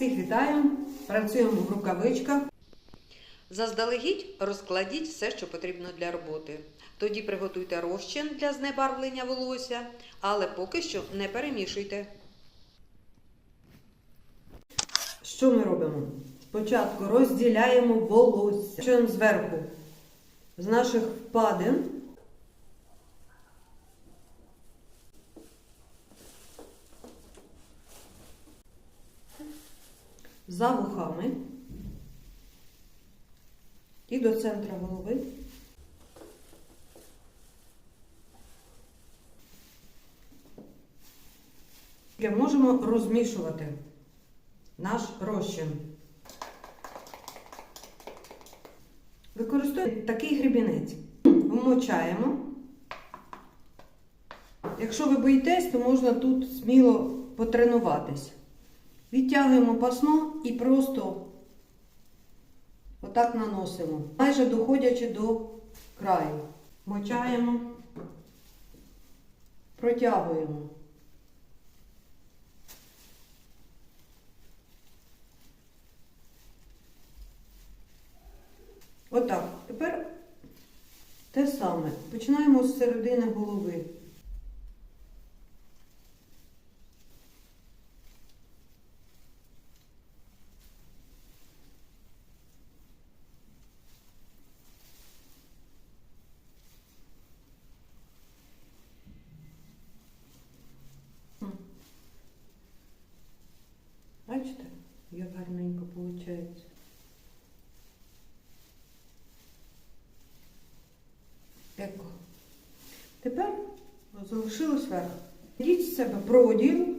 Всіх вітаю! Працюємо в рукавичках. Заздалегідь розкладіть все, що потрібно для роботи. Тоді приготуйте розчин для знебарвлення волосся, але поки що не перемішуйте. Що ми робимо? Спочатку розділяємо волосся. Почнемо зверху. З наших впадин. За вухами. І до центра голови. Можемо розмішувати наш розчин. Використовуємо такий гребінець. Вмочаємо. Якщо ви боїтесь, то можна тут сміло потренуватись. Відтягуємо пасно і просто отак наносимо, майже доходячи до краю. Мочаємо, протягуємо. Отак. Тепер те саме. Починаємо з середини голови. Як гарненько виходить. Еко. Тепер залишилось верх. Беріть з себе проділ.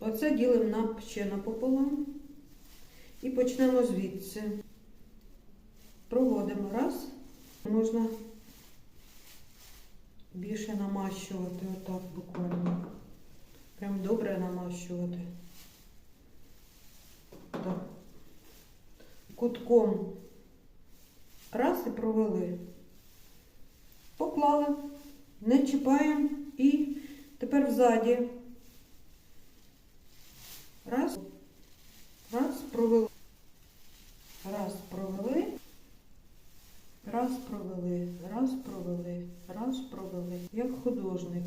Оце ділимо на, ще напополам. І почнемо звідси. Проводимо раз. Можна більше намащувати, отак буквально. Прям добре намащувати. Так. Кутком. Раз і провели. Поклали, не чіпаємо і тепер взаді. Раз, раз, провели. Раз провели. Раз провели, раз провели, раз провели. Як художник.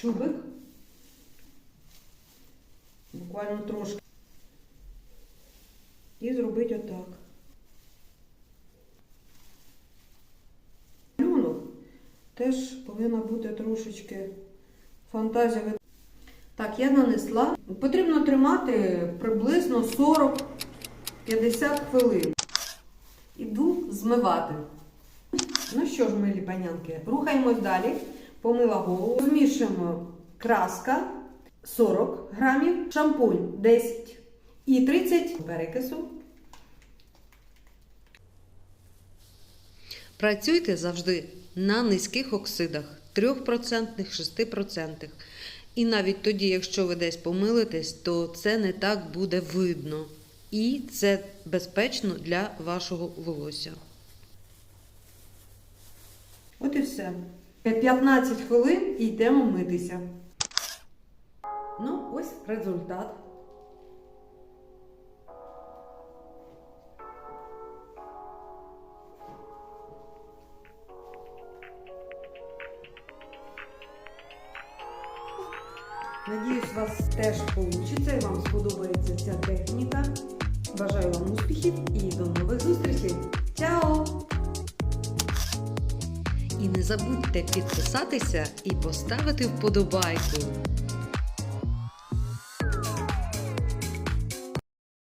Чубик. Буквально трошки. І зробити отак. Малюнок теж повинна бути трошечки фантазія. Так, я нанесла. Потрібно тримати приблизно 40-50 хвилин. Іду змивати. Ну що ж, милі панянки, рухаємось далі. Помила голову. Змішуємо краска 40 грамів, шампунь 10 і 30 перекису. Працюйте завжди на низьких оксидах 3%, 6%. І навіть тоді, якщо ви десь помилитесь, то це не так буде видно. І це безпечно для вашого волосся. От і все. 15 хвилин і йдемо митися. Ну, ось результат. Надіюсь, у вас теж вийде, і вам сподобається ця техніка. Бажаю вам успіхів і до нових забудьте підписатися і поставити вподобайку.